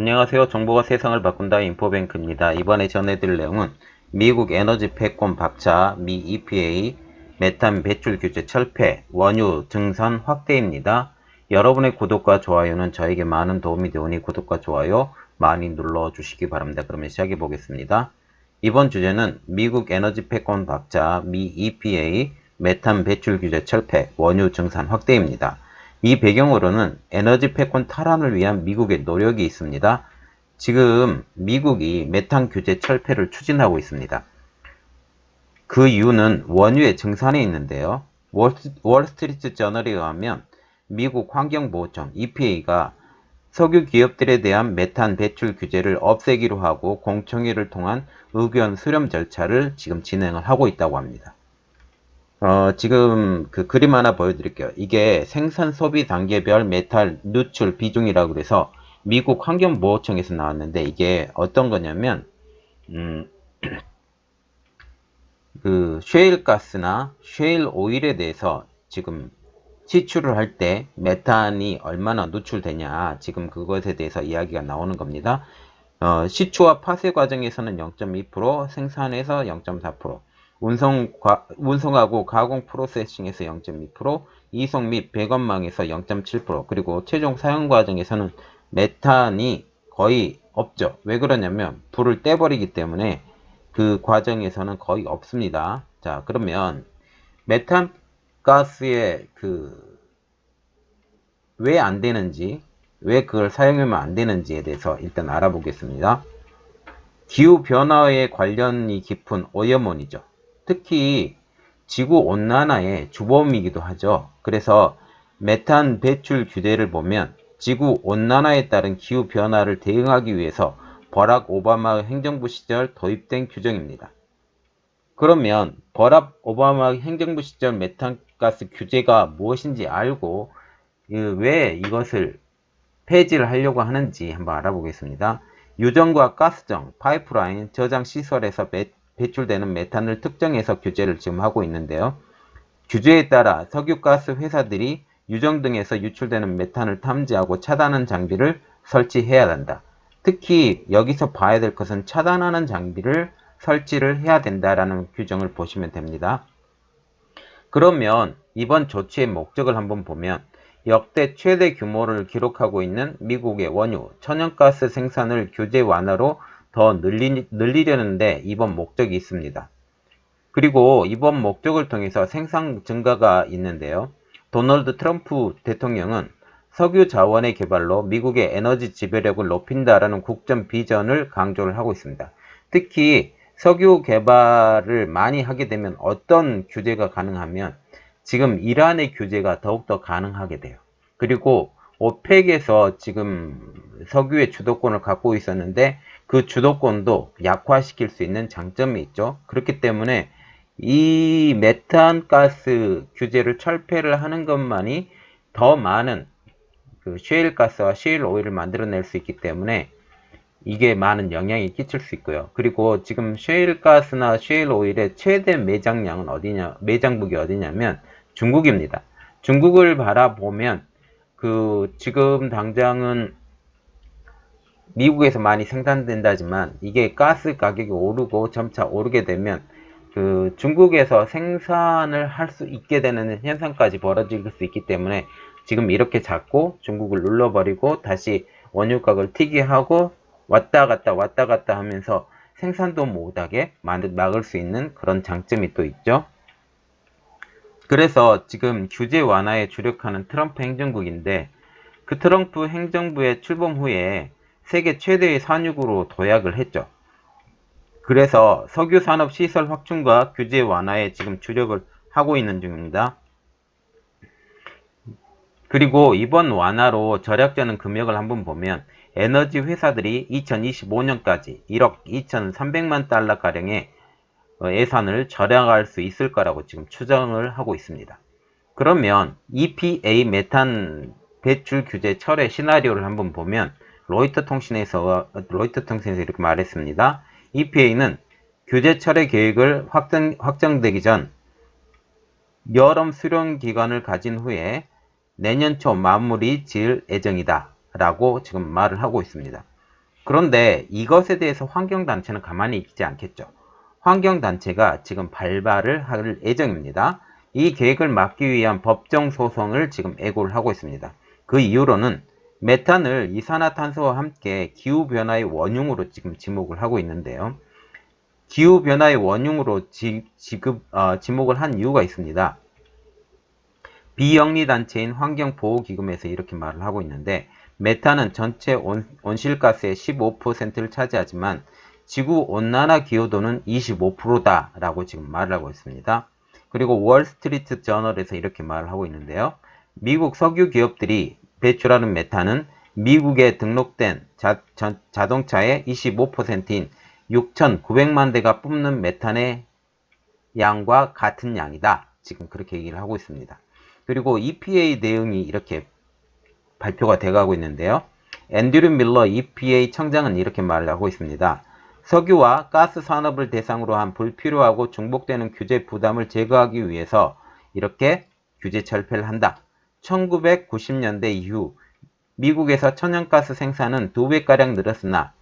안녕하세요. 정보가 세상을 바꾼다 인포뱅크입니다. 이번에 전해드릴 내용은 미국 에너지 패권 박차, 미 EPA, 메탄 배출 규제 철폐, 원유 증산 확대입니다. 여러분의 구독과 좋아요는 저에게 많은 도움이 되오니 구독과 좋아요 많이 눌러주시기 바랍니다. 그러면 시작해 보겠습니다. 이번 주제는 미국 에너지 패권 박차, 미 EPA, 메탄 배출 규제 철폐, 원유 증산 확대입니다. 이 배경으로는 에너지 패권 탈환을 위한 미국의 노력이 있습니다. 지금 미국이 메탄 규제 철폐를 추진하고 있습니다. 그 이유는 원유의 증산에 있는데요. 월스- 월스트리트 저널에 의하면 미국 환경보호청 EPA가 석유 기업들에 대한 메탄 배출 규제를 없애기로 하고 공청회를 통한 의견 수렴 절차를 지금 진행을 하고 있다고 합니다. 어, 지금 그 그림 하나 보여드릴게요. 이게 생산 소비 단계별 메탈 누출 비중이라고 그래서 미국 환경보호청에서 나왔는데 이게 어떤 거냐면, 음, 그 쉐일 가스나 쉐일 오일에 대해서 지금 시추를 할 때 메탄이 얼마나 누출되냐 지금 그것에 대해서 이야기가 나오는 겁니다. 어, 시추와 파쇄 과정에서는 0.2%, 생산에서 0.4%, 운송, 과- 운송하고 가공 프로세싱에서 0.2%, 이송 및 배관망에서 0.7%, 그리고 최종 사용 과정에서는 메탄이 거의 없죠. 왜 그러냐면 불을 떼버리기 때문에 그 과정에서는 거의 없습니다. 자, 그러면 메탄 가스의 그 왜 안 되는지, 왜 그걸 사용하면 안 되는지에 대해서 일단 알아보겠습니다. 기후 변화에 관련이 깊은 오염원이죠. 특히 지구 온난화의 주범이기도 하죠. 그래서 메탄 배출 규제를 보면 지구 온난화에 따른 기후 변화를 대응하기 위해서 버락 오바마 행정부 시절 도입된 규정입니다. 그러면 버락 오바마 행정부 시절 메탄가스 규제가 무엇인지 알고 그왜 이것을 폐지를 하려고 하는지 한번 알아보겠습니다. 유정과 가스정, 파이프라인, 저장 시설에서 매- 배출되는 메탄을 특정해서 규제를 지금 하고 있는데요. 규제에 따라 석유가스 회사들이 유정 등에서 유출되는 메탄을 탐지하고 차단하는 장비를 설치해야 한다. 특히 여기서 봐야 될 것은 차단하는 장비를 설치를 해야 된다라는 규정을 보시면 됩니다. 그러면 이번 조치의 목적을 한번 보면 역대 최대 규모를 기록하고 있는 미국의 원유, 천연가스 생산을 규제 완화로 더 늘리, 늘리려는데 이번 목적이 있습니다. 그리고 이번 목적을 통해서 생산 증가가 있는데요. 도널드 트럼프 대통령은 석유 자원의 개발로 미국의 에너지 지배력을 높인다라는 국정 비전을 강조를 하고 있습니다. 특히 석유 개발을 많이 하게 되면 어떤 규제가 가능하면 지금 이란의 규제가 더욱더 가능하게 돼요. 그리고 오펙에서 지금 석유의 주도권을 갖고 있었는데 그 주도권도 약화시킬 수 있는 장점이 있죠. 그렇기 때문에 이 메탄 가스 규제를 철폐를 하는 것만이 더 많은 그 쉐일 가스와 쉐일 오일을 만들어낼 수 있기 때문에 이게 많은 영향이 끼칠 수 있고요. 그리고 지금 쉐일 가스나 쉐일 오일의 최대 매장량은 어디냐, 매장국이 어디냐면 중국입니다. 중국을 바라보면 그 지금 당장은 미국에서 많이 생산된다지만 이게 가스 가격이 오르고 점차 오르게 되면 그 중국에서 생산을 할 수 있게 되는 현상까지 벌어질 수 있기 때문에 지금 이렇게 잡고 중국을 눌러버리고 다시 원유 가격을 튀게 하고 왔다 갔다 왔다 갔다 하면서 생산도 못하게 만- 막을 수 있는 그런 장점이 또 있죠. 그래서 지금 규제 완화에 주력하는 트럼프 행정국인데 그 트럼프 행정부의 출범 후에 세계 최대의 산유국으로 도약을 했죠. 그래서 석유 산업 시설 확충과 규제 완화에 지금 주력을 하고 있는 중입니다. 그리고 이번 완화로 절약되는 금액을 한번 보면 에너지 회사들이 2025년까지 1억 2,300만 달러 가량의 어, 예산을 절약할 수 있을 거라고 지금 추정을 하고 있습니다. 그러면 EPA 메탄 배출 규제 철회 시나리오를 한번 보면 로이터 통신에서 로이터 통신에서 이렇게 말했습니다. EPA는 규제 철회 계획을 확정, 확정되기 전 여름 수령 기간을 가진 후에 내년 초 마무리 지을 예정이다. 라고 지금 말을 하고 있습니다. 그런데 이것에 대해서 환경단체는 가만히 있지 않겠죠. 환경단체가 지금 발발을 할 예정입니다. 이 계획을 막기 위한 법정 소송을 지금 애고를 하고 있습니다. 그 이유로는 메탄을 이산화탄소와 함께 기후변화의 원흉으로 지금 지목을 하고 있는데요. 기후변화의 원흉으로 지, 지급, 어, 지목을 한 이유가 있습니다. 비영리 단체인 환경보호기금에서 이렇게 말을 하고 있는데 메탄은 전체 온, 온실가스의 15%를 차지하지만 지구 온난화 기여도는 25%다 라고 지금 말을 하고 있습니다. 그리고 월스트리트 저널에서 이렇게 말을 하고 있는데요. 미국 석유 기업들이 배출하는 메탄은 미국에 등록된 자, 동차의 25%인 6,900만 대가 뿜는 메탄의 양과 같은 양이다. 지금 그렇게 얘기를 하고 있습니다. 그리고 EPA 내용이 이렇게 발표가 돼가고 있는데요. 앤드류 밀러 EPA 청장은 이렇게 말을 하고 있습니다. 석유와 가스 산업을 대상으로 한 불필요하고 중복되는 규제 부담을 제거하기 위해서 이렇게 규제 철폐를 한다. 1990년대 이후 미국에서 천연가스 생산은 두 배가량 늘었으나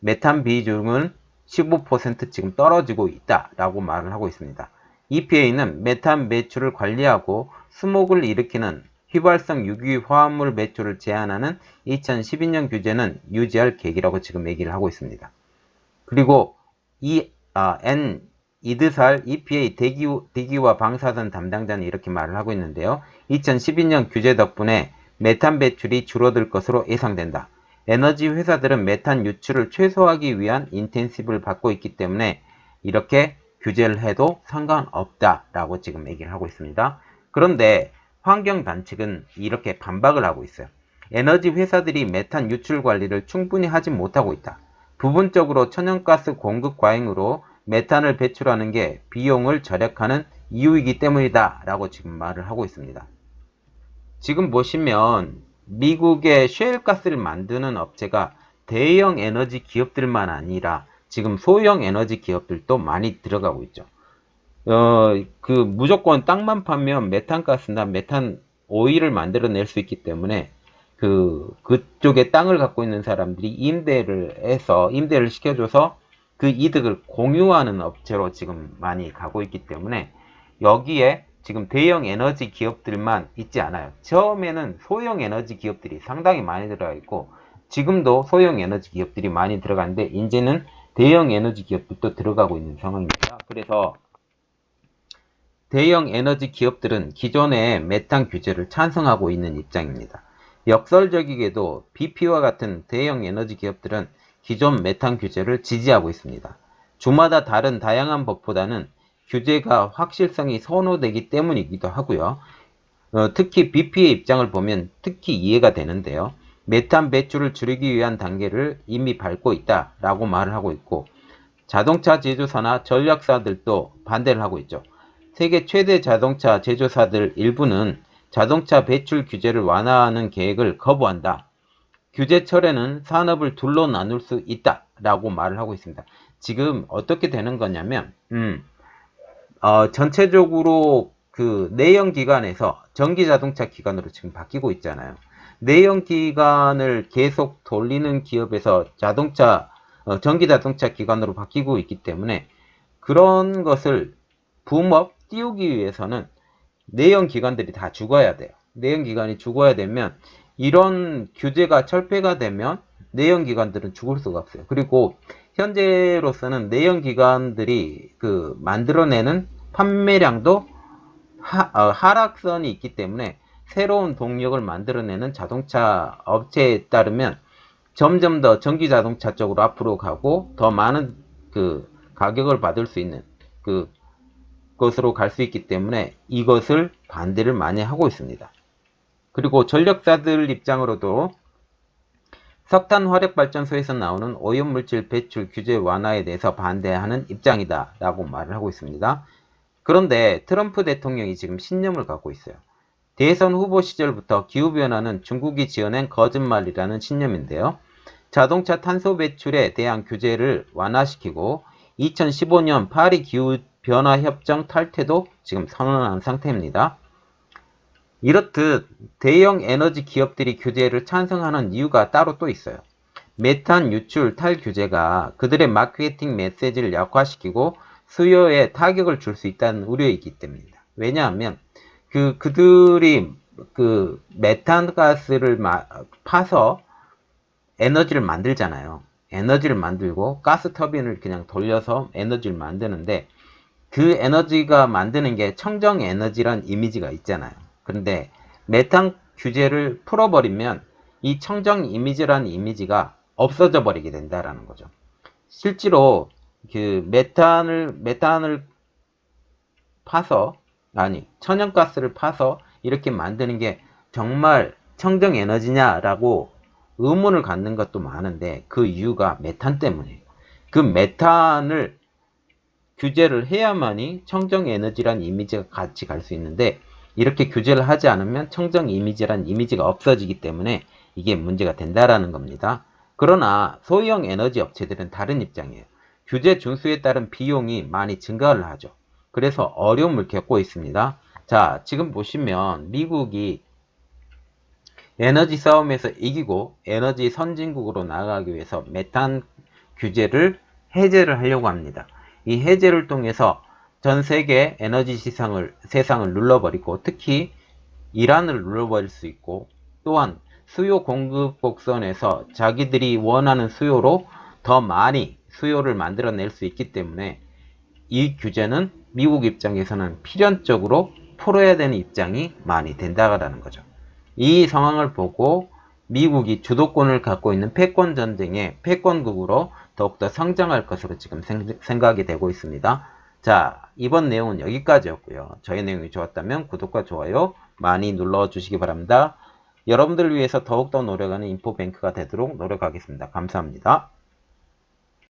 메탄 비중은 15% 지금 떨어지고 있다 라고 말을 하고 있습니다. EPA는 메탄 매출을 관리하고 수목을 일으키는 휘발성 유기 화합물 매출을 제한하는 2012년 규제는 유지할 계획이라고 지금 얘기를 하고 있습니다. 그리고 이 아, N 이드살 EPA 대기, 대기와 방사선 담당자는 이렇게 말을 하고 있는데요. 2012년 규제 덕분에 메탄 배출이 줄어들 것으로 예상된다. 에너지 회사들은 메탄 유출을 최소화하기 위한 인텐시브를 받고 있기 때문에 이렇게 규제를 해도 상관없다라고 지금 얘기를 하고 있습니다. 그런데 환경 단측은 이렇게 반박을 하고 있어요. 에너지 회사들이 메탄 유출 관리를 충분히 하지 못하고 있다. 부분적으로 천연가스 공급 과잉으로 메탄을 배출하는 게 비용을 절약하는 이유이기 때문이다 라고 지금 말을 하고 있습니다. 지금 보시면 미국의 셰일가스를 만드는 업체가 대형 에너지 기업들만 아니라 지금 소형 에너지 기업들도 많이 들어가고 있죠. 어, 그 무조건 땅만 파면 메탄가스나 메탄 오일을 만들어낼 수 있기 때문에 그 그쪽에 땅을 갖고 있는 사람들이 임대를 해서 임대를 시켜줘서 그 이득을 공유하는 업체로 지금 많이 가고 있기 때문에 여기에 지금 대형 에너지 기업들만 있지 않아요. 처음에는 소형 에너지 기업들이 상당히 많이 들어가 있고 지금도 소형 에너지 기업들이 많이 들어가는데 이제는 대형 에너지 기업들도 들어가고 있는 상황입니다. 그래서 대형 에너지 기업들은 기존의 메탄 규제를 찬성하고 있는 입장입니다. 역설적이게도 BP와 같은 대형 에너지 기업들은 기존 메탄 규제를 지지하고 있습니다. 주마다 다른 다양한 법보다는 규제가 확실성이 선호되기 때문이기도 하고요. 어, 특히 BP의 입장을 보면 특히 이해가 되는데요. 메탄 배출을 줄이기 위한 단계를 이미 밟고 있다라고 말을 하고 있고 자동차 제조사나 전략사들도 반대를 하고 있죠. 세계 최대 자동차 제조사들 일부는 자동차 배출 규제를 완화하는 계획을 거부한다. 규제 철회는 산업을 둘로 나눌 수 있다. 라고 말을 하고 있습니다. 지금 어떻게 되는 거냐면, 음, 어, 전체적으로 그 내연 기관에서 전기 자동차 기관으로 지금 바뀌고 있잖아요. 내연 기관을 계속 돌리는 기업에서 자동차, 어, 전기 자동차 기관으로 바뀌고 있기 때문에 그런 것을 붐업 띄우기 위해서는 내연 기관들이 다 죽어야 돼요. 내연 기관이 죽어야 되면 이런 규제가 철폐가 되면 내연 기관들은 죽을 수가 없어요. 그리고 현재로서는 내연 기관들이 그 만들어내는 판매량도 하, 어, 하락선이 있기 때문에 새로운 동력을 만들어내는 자동차 업체에 따르면 점점 더 전기 자동차 쪽으로 앞으로 가고 더 많은 그 가격을 받을 수 있는 그 것으로 갈 수 있기 때문에 이것을 반대를 많이 하고 있습니다. 그리고 전력사들 입장으로도 석탄 화력발전소에서 나오는 오염물질 배출 규제 완화에 대해서 반대하는 입장이다 라고 말을 하고 있습니다. 그런데 트럼프 대통령이 지금 신념을 갖고 있어요. 대선 후보 시절부터 기후변화는 중국이 지어낸 거짓말이라는 신념인데요. 자동차 탄소 배출에 대한 규제를 완화시키고 2015년 파리 기후변화협정 탈퇴도 지금 선언한 상태입니다. 이렇듯 대형 에너지 기업들이 규제를 찬성하는 이유가 따로 또 있어요. 메탄 유출 탈 규제가 그들의 마케팅 메시지를 약화시키고 수요에 타격을 줄 수 있다는 우려이기 때문입니다. 왜냐하면 그 그들이 그 메탄 가스를 마- 파서 에너지를 만들잖아요. 에너지를 만들고 가스 터빈을 그냥 돌려서 에너지를 만드는데 그 에너지가 만드는 게 청정 에너지란 이미지가 있잖아요. 그런데 메탄 규제를 풀어버리면 이 청정 이미지란 이미지가 없어져 버리게 된다라는 거죠. 실제로 그 메탄을 메탄을 파서 아니 천연가스를 파서 이렇게 만드는 게 정말 청정 에너지냐라고 의문을 갖는 것도 많은데 그 이유가 메탄 때문이에요. 그 메탄을 규제를 해야만이 청정 에너지란 이미지가 같이 갈 수 있는데 이렇게 규제를 하지 않으면 청정 이미지란 이미지가 없어지기 때문에 이게 문제가 된다라는 겁니다. 그러나 소형 에너지 업체들은 다른 입장이에요. 규제 준수에 따른 비용이 많이 증가를 하죠. 그래서 어려움을 겪고 있습니다. 자, 지금 보시면 미국이 에너지 싸움에서 이기고 에너지 선진국으로 나아가기 위해서 메탄 규제를 해제를 하려고 합니다. 이 해제를 통해서 전 세계 에너지 시장을 세상을 눌러버리고 특히 이란을 눌러버릴 수 있고 또한 수요 공급 곡선에서 자기들이 원하는 수요로 더 많이 수요를 만들어낼 수 있기 때문에 이 규제는 미국 입장에서는 필연적으로 풀어야 되는 입장이 많이 된다라는 거죠. 이 상황을 보고 미국이 주도권을 갖고 있는 패권 전쟁의 패권국으로 더욱더 성장할 것으로 지금 생- 생각이 되고 있습니다. 자, 이번 내용은 여기까지였고요. 저희 내용이 좋았다면 구독과 좋아요 많이 눌러주시기 바랍니다. 여러분들을 위해서 더욱더 노력하는 인포뱅크가 되도록 노력하겠습니다. 감사합니다.